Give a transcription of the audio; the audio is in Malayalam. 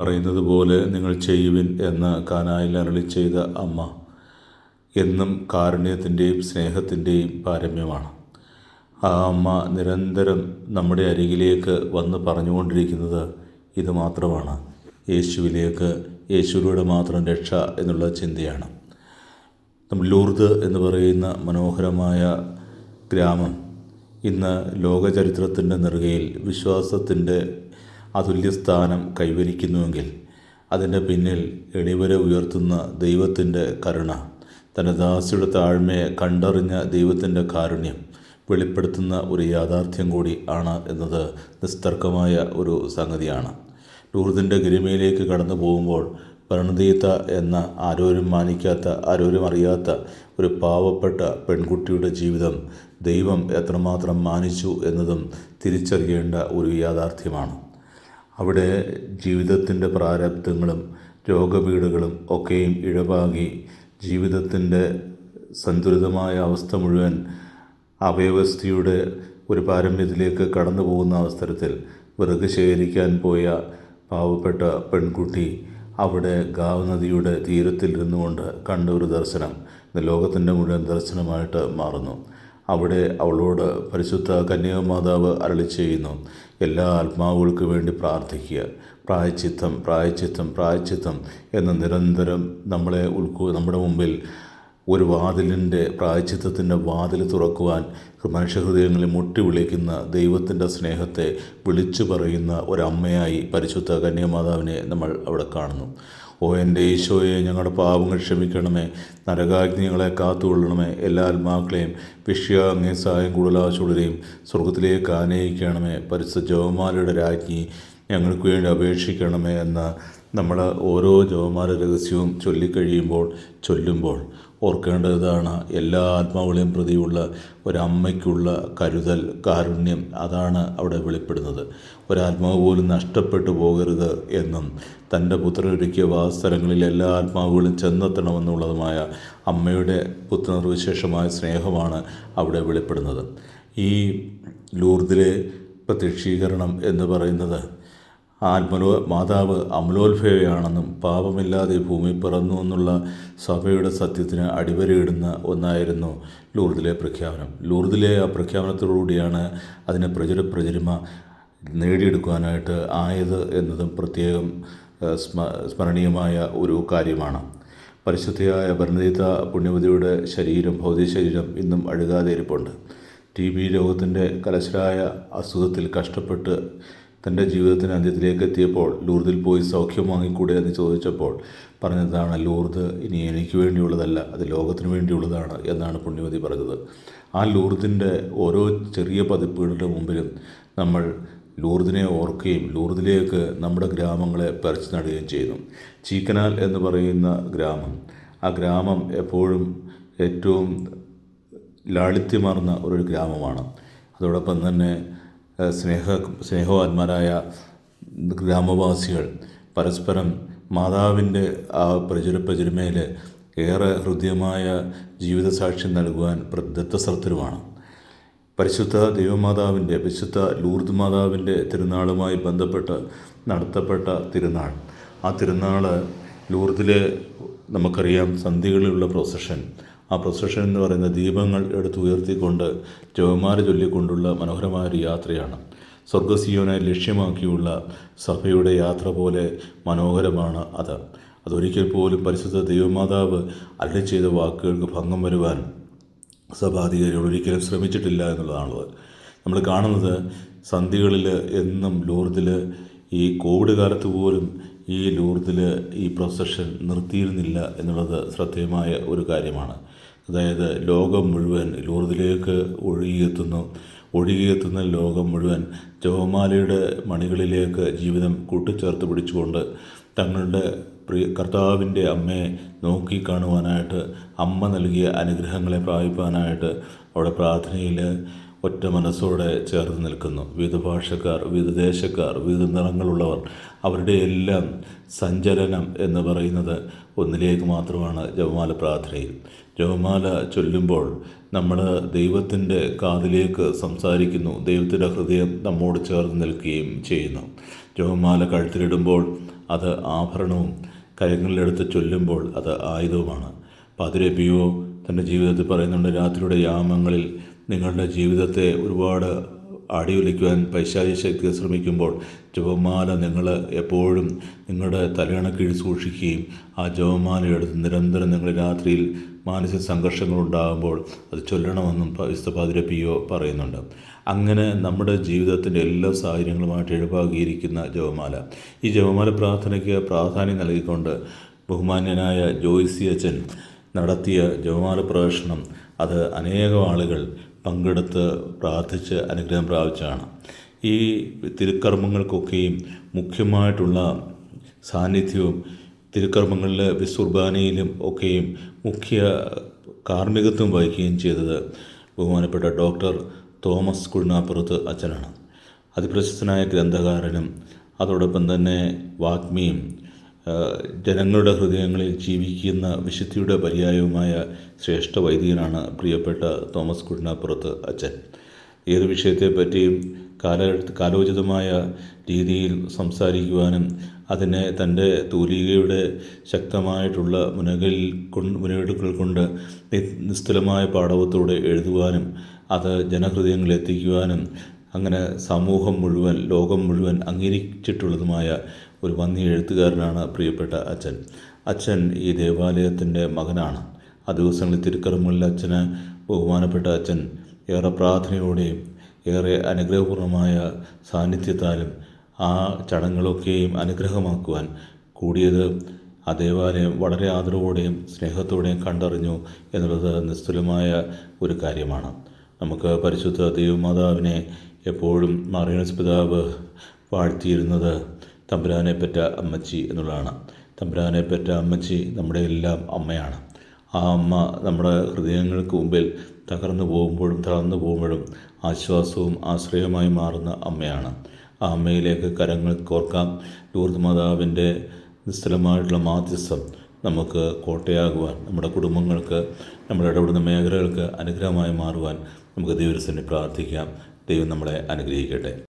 പറയുന്നത് പോലെ നിങ്ങൾ ചെയ്യുവിൻ എന്ന് കാനായിൽ അരളി ചെയ്ത അമ്മ എന്നും കാരുണ്യത്തിന്റെയും സ്നേഹത്തിന്റെയും പാരമ്യമാണ്. ആ അമ്മ നിരന്തരം നമ്മുടെ അരികിലേക്ക് വന്ന് പറഞ്ഞുകൊണ്ടിരിക്കുന്നത് ഇത് മാത്രമാണ്. യേശുവിലേക്ക് യേശുവിലൂടെ മാത്രം രക്ഷ എന്നുള്ള ചിന്തയാണ്. നമ്മൾ ലൂർദ് എന്ന് പറയുന്ന മനോഹരമായ ഗ്രാമം ഇന്ന് ലോകചരിത്രത്തിന്റെ നെറുകയിൽ വിശ്വാസത്തിന്റെ അതുല്യസ്ഥാനം കൈവരിക്കുന്നുവെങ്കിൽ അതിന്റെ പിന്നിൽ എളിവരെ ഉയർത്തുന്ന ദൈവത്തിന്റെ കരുണ തന്റെ ദാസിയുടെ താഴ്മയെ കണ്ടറിഞ്ഞ ദൈവത്തിന്റെ കാരുണ്യം വെളിപ്പെടുത്തുന്ന ഒരു യാഥാർത്ഥ്യം കൂടി ആണ് എന്നത് നിസ്തർക്കമായ ഒരു സംഗതിയാണ്. ലൂർദിന്റെ ഗരിമയിലേക്ക് കടന്നു പോകുമ്പോൾ പരിണതീത്ത എന്ന ആരോരും മാനിക്കാത്ത ആരോരും അറിയാത്ത ഒരു പാവപ്പെട്ട പെൺകുട്ടിയുടെ ജീവിതം ദൈവം എത്രമാത്രം മാനിച്ചു എന്നതും തിരിച്ചറിയേണ്ട ഒരു യാഥാർത്ഥ്യമാണ്. അവിടെ ജീവിതത്തിന്റെ പ്രാരബ്ധങ്ങളും രോഗപീഠകളും ഒക്കെയും ഇഴപാകി ജീവിതത്തിന്റെ സന്തുലിതമായ അവസ്ഥ മുഴുവൻ അവയവസ്ഥയുടെ ഒരു പാരമ്യത്തിലേക്ക് കടന്നു പോകുന്ന അവസരത്തിൽ വിറക് ശേഖരിക്കാൻ പോയ പാവപ്പെട്ട പെൺകുട്ടി അവിടെ ഗാവ് നദിയുടെ തീരത്തിൽ ഇരുന്നുകൊണ്ട് കണ്ട ഒരു ദർശനം ലോകത്തിന്റെ മുഴുവൻ ദർശനമായിട്ട് മാറുന്നു. അവിടെ അവളോട് പരിശുദ്ധ കന്യാമാതാവ് അരളി ചെയ്യുന്നു. എല്ലാ ആത്മാവുകൾക്ക് വേണ്ടി പ്രാർത്ഥിക്കുക. പ്രായച്ചിത്തം പ്രായച്ചിത്തം പ്രായച്ചിത്തം എന്ന നിരന്തരം നമ്മളെ ഉൾക്കു നമ്മുടെ മുമ്പിൽ ഒരു വാതിലിന്റെ പ്രായച്ചിത്തത്തിന്റെ വാതിൽ തുറക്കുവാൻ മനുഷ്യഹൃദയങ്ങളിൽ മുട്ടി വിളിക്കുന്ന ദൈവത്തിന്റെ സ്നേഹത്തെ വിളിച്ചു പറയുന്ന ഒരമ്മയായി പരിശുദ്ധ കന്യാമാതാവിനെ നമ്മൾ അവിടെ കാണുന്നു. ഓ എന്റെ ഈശോയെ ഞങ്ങളുടെ പാപങ്ങൾ ക്ഷമിക്കണമേ നരകാഗ്നികളെ കാത്തുകൊള്ളണമേ എല്ലാ ആത്മാക്കളെയും വിഷ്യ അങ്ങേ സഹായം കൂടുതലാശുള്ളരെയും സ്വർഗത്തിലേക്ക് ആനയിക്കണമേ പരിശുദ്ധ ജവമാലയുടെ രാജ്ഞി ഞങ്ങൾക്ക് വേണ്ടി അപേക്ഷിക്കണമേ എന്ന നമ്മൾ ഓരോ ജവമാല രഹസ്യവും ചൊല്ലിക്കഴിയുമ്പോൾ ചൊല്ലുമ്പോൾ ഓർക്കേണ്ടതാണ് എല്ലാ ആത്മാവുകളെയും പ്രതിയുള്ള ഒരമ്മയ്ക്കുള്ള കരുതൽ കാരുണ്യം അതാണ് അവിടെ വെളിപ്പെടുന്നത്. ഒരാത്മാവ് പോലും നഷ്ടപ്പെട്ടു പോകരുത് എന്നും തന്റെ പുത്രനൊരുക്കിയ വാസസ്ഥലങ്ങളിൽ എല്ലാ ആത്മാവുകളും ചെന്നെത്തണമെന്നുള്ളതുമായ അമ്മയുടെ പുത്രനിർവിശേഷമായ സ്നേഹമാണ് അവിടെ വെളിപ്പെടുന്നത്. ഈ ലൂർദിലെ പ്രത്യക്ഷീകരണം എന്ന് പറയുന്നത് ആത്മലോ മാതാവ് അമലോത്ഭവയാണെന്നും പാപമില്ലാതെ ഭൂമി പിറന്നു എന്നുള്ള സഭയുടെ സത്യത്തിന് അടിവരയിടുന്ന ഒന്നായിരുന്നു ലൂർദിലെ പ്രഖ്യാപനം. ലൂർദിലെ ആ പ്രഖ്യാപനത്തോടുകൂടിയാണ് അതിനെ പ്രചുര പ്രചരിമ നേടിയെടുക്കുവാനായിട്ട് ആയത് എന്നതും പ്രത്യേകം സ്മ സ്മരണീയമായ ഒരു കാര്യമാണ്. പരിശുദ്ധയായ ഭരണതീത പുണ്യവതിയുടെ ശരീരം ഭൗതിക ശരീരം ഇന്നും അഴുകാതെ ഇരിപ്പുണ്ട്. ടി ബി രോഗത്തിന്റെ കലശരായ അസുഖത്തിൽ കഷ്ടപ്പെട്ട് തന്റെ ജീവിതത്തിന് അന്ത്യത്തിലേക്ക് എത്തിയപ്പോൾ ലൂർദിൽ പോയി സൗഖ്യം വാങ്ങിക്കൂടെ എന്ന് ചോദിച്ചപ്പോൾ പറഞ്ഞതാണ് ലൂർദ് ഇനി എനിക്ക് വേണ്ടിയുള്ളതല്ല അത് ലോകത്തിന് വേണ്ടിയുള്ളതാണ് എന്നാണ് പുണ്യവതി പറഞ്ഞത്. ആ ലൂർദിന്റെ ഓരോ ചെറിയ പതിപ്പുകളുടെ മുമ്പിലും നമ്മൾ ലൂർദിനെ ഓർക്കുകയും ലൂർദിലേക്ക് നമ്മുടെ ഗ്രാമങ്ങളെ പറിച്ചു നടുകയും ചെയ്യുന്നു. ചീക്കനാൽ എന്ന് പറയുന്ന ഗ്രാമം ആ ഗ്രാമം എപ്പോഴും ഏറ്റവും ലാളിത്യമാർന്ന ഒരു ഗ്രാമമാണ്. അതോടൊപ്പം തന്നെ സ്നേഹ സ്നേഹവാന്മാരായ ഗ്രാമവാസികൾ പരസ്പരം മാതാവിന്റെ ആ പ്രചുര പ്രചുരമയിൽ ഏറെ ഹൃദ്യമായ ജീവിത സാക്ഷ്യം നൽകുവാൻ ദത്തശ്രദ്ധരുമാണ് പരിശുദ്ധ ദൈവമാതാവിന്റെ വിശുദ്ധ ലൂർദ് മാതാവിന്റെ തിരുനാളുമായി ബന്ധപ്പെട്ട് നടത്തപ്പെട്ട തിരുനാൾ. ആ തിരുനാൾ ലൂർദിലെ നമുക്കറിയാം സന്ധികളിലുള്ള പ്രൊസഷൻ ആ പ്രൊസഷൻ എന്ന് പറയുന്ന ദീപങ്ങൾ എടുത്തുയർത്തിക്കൊണ്ട് ജവമാല ചൊല്ലിക്കൊണ്ടുള്ള മനോഹരമായ ഒരു യാത്രയാണ്. സ്വർഗസിയോനെ ലക്ഷ്യമാക്കിയുള്ള സഭയുടെ യാത്ര പോലെ മനോഹരമാണ് അത്. അതൊരിക്കൽ പോലും പരിശുദ്ധ ദൈവമാതാവ് അരളി ചെയ്ത വാക്കുകൾക്ക് ഭംഗം വരുവാൻ സഭാധികാരികൾ ഒരിക്കലും ശ്രമിച്ചിട്ടില്ല എന്നുള്ളതാണത് നമ്മൾ കാണുന്നത് സന്ധികളിൽ എന്നും ലൂർദിൽ ഈ കോവിഡ് കാലത്ത് പോലും ഈ ലൂർദിൽ ഈ പ്രൊസഷൻ നിർത്തിയിരുന്നില്ല എന്നുള്ളത് ശ്രദ്ധേയമായ ഒരു കാര്യമാണ്. അതായത് ലോകം മുഴുവൻ ലൂർദിലേക്ക് ഒഴുകിയെത്തുന്നു. ഒഴുകിയെത്തുന്ന ലോകം മുഴുവൻ ജവമാലയുടെ മണികളിലേക്ക് ജീവിതം കൂട്ടിച്ചേർത്ത് പിടിച്ചുകൊണ്ട് തങ്ങളുടെ പ്രിയ കർത്താവിന്റെ അമ്മയെ നോക്കി കാണുവാനായിട്ട് അമ്മ നൽകിയ അനുഗ്രഹങ്ങളെ പ്രാപിപ്പാനായിട്ട് അവിടെ പ്രാർത്ഥനയിൽ ഒറ്റ മനസ്സോടെ ചേർന്ന് നിൽക്കുന്നു. വിവിധ ഭാഷക്കാർ വിവിധ ദേശക്കാർ വിവിധ നിറങ്ങളുള്ളവർ അവരുടെ എല്ലാം സഞ്ചലനം എന്ന് പറയുന്നത് ഒന്നിലേക്ക് മാത്രമാണ് ജപമാല പ്രാർത്ഥനയിൽ. ജപമാല ചൊല്ലുമ്പോൾ നമ്മൾ ദൈവത്തിന്റെ കാതിലേക്ക് സംസാരിക്കുന്നു. ദൈവത്തിന്റെ ഹൃദയം നമ്മോട് ചേർന്ന് നിൽക്കുകയും ചെയ്യുന്നു. ജപമാല കഴുത്തിലിടുമ്പോൾ അത് ആഭരണവും കരങ്ങളിലെടുത്ത് ചൊല്ലുമ്പോൾ അത് ആയുധവുമാണ്. പാതിരപ്പിയോ തന്റെ ജീവിതത്തിൽ പറയുന്നുണ്ട് രാത്രിയുടെ യാമങ്ങളിൽ നിങ്ങളുടെ ജീവിതത്തെ ഒരുപാട് അടിയൊലിക്കുവാൻ പൈശാചിക ശക്തി ശ്രമിക്കുമ്പോൾ ജപമാല നിങ്ങൾ എപ്പോഴും നിങ്ങളുടെ തലയണ കീഴിൽ സൂക്ഷിക്കുകയും ആ ജപമാല എടുത്ത് നിരന്തരം നിങ്ങൾ രാത്രിയിൽ മാനസിക സംഘർഷങ്ങൾ ഉണ്ടാകുമ്പോൾ അത് ചൊല്ലണമെന്നും വിശുദ്ധ പാതിര പറയുന്നുണ്ട്. അങ്ങനെ നമ്മുടെ ജീവിതത്തിന്റെ എല്ലാ സാഹചര്യങ്ങളുമായിട്ട് എഴുപാകിയിരിക്കുന്ന ജപമാല. ഈ ജപമാല പ്രാർത്ഥനയ്ക്ക് പ്രാധാന്യം നൽകിക്കൊണ്ട് ബഹുമാന്യനായ ജോയിസി അച്ഛൻ നടത്തിയ ജപമാല പ്രവേശനം അത് അനേകം ആളുകൾ പങ്കെടുത്ത് പ്രാർത്ഥിച്ച് അനുഗ്രഹം പ്രാപിച്ചതാണ് ഈ തിരുക്കർമ്മങ്ങൾക്കൊക്കെയും മുഖ്യമായിട്ടുള്ള സാന്നിധ്യവും തിരുക്കർമ്മങ്ങളിലെ വിസുർബാനയിലും ഒക്കെയും മുഖ്യ കാർമ്മികത്വം വഹിക്കുകയും ചെയ്തത് ബഹുമാനപ്പെട്ട ഡോക്ടർ തോമസ് കുഴിനാപ്പുറത്ത് അച്ഛനാണ്. അതിപ്രശസ്തനായ ഗ്രന്ഥകാരനും അതോടൊപ്പം തന്നെ വാഗ്മിയും ജനങ്ങളുടെ ഹൃദയങ്ങളിൽ ജീവിക്കുന്ന വിശുദ്ധിയുടെ പര്യായവുമായ ശ്രേഷ്ഠ വൈദികനാണ് പ്രിയപ്പെട്ട തോമസ് കുഴിനാപ്പുറത്ത് അച്ഛൻ. ഏത് വിഷയത്തെപ്പറ്റിയും കാല കാലോചിതമായ രീതിയിൽ സംസാരിക്കുവാനും അതിനെ തന്റെ തൂലികയുടെ ശക്തമായിട്ടുള്ള മുനകളിൽ കൊണ്ട് മുനകൾ കൊണ്ട് നിസ്തുലമായ പാടവത്തോടെ എഴുതുവാനും അത് ജനഹൃദയങ്ങളിൽ എത്തിക്കുവാനും അങ്ങനെ സമൂഹം മുഴുവൻ ലോകം മുഴുവൻ അംഗീകരിച്ചിട്ടുള്ളതുമായ ഒരു വന്നി എഴുത്തുകാരനാണ് പ്രിയപ്പെട്ട അച്ഛൻ. അച്ഛൻ ഈ ദേവാലയത്തിന്റെ മകനാണ്. ആ ദിവസങ്ങളിൽ തിരുക്കർമ്മങ്ങളിൽ അച്ഛന് ബഹുമാനപ്പെട്ട അച്ഛൻ ഏറെ പ്രാർത്ഥനയോടെയും ഏറെ അനുഗ്രഹപൂർണമായ സാന്നിധ്യത്താലും ആ ചടങ്ങുകളൊക്കെയും അനുഗ്രഹമാക്കുവാൻ കൂടിയത് ആ ദേവാലയം വളരെ ആദരവോടെയും സ്നേഹത്തോടെയും കണ്ടറിഞ്ഞു എന്നുള്ളത് നിസ്തുലമായ ഒരു കാര്യമാണ്. നമുക്ക് പരിശുദ്ധ ദൈവമാതാവിനെ എപ്പോഴും മറിയണസ് പിതാവ് വാഴ്ത്തിയിരുന്നത് തമ്പുരാനെ പെറ്റ അമ്മച്ചി എന്നുള്ളതാണ്. തമ്പുരാനെ പെറ്റ അമ്മച്ചി നമ്മുടെ എല്ലാം അമ്മയാണ്. ആ അമ്മ നമ്മുടെ ഹൃദയങ്ങൾക്ക് മുമ്പിൽ തകർന്നു പോകുമ്പോഴും തളർന്നു പോകുമ്പോഴും ആശ്വാസവും ആശ്രയവുമായി മാറുന്ന അമ്മയാണ്. ആ അമ്മയിലേക്ക് കരങ്ങൾ കോർക്കാം. ലൂർദ് മാതാവിന്റെ നിസ്തലമായിട്ടുള്ള മാധ്യസ്ഥം നമുക്ക് കോട്ടയാകുവാൻ നമ്മുടെ കുടുംബങ്ങൾക്ക് നമ്മുടെ ഇടപെടുന്ന മേഖലകൾക്ക് അനുഗ്രഹമായി മാറുവാൻ നമുക്ക് ദൈവരസനെ പ്രാർത്ഥിക്കാം. ദൈവം നമ്മളെ അനുഗ്രഹിക്കട്ടെ.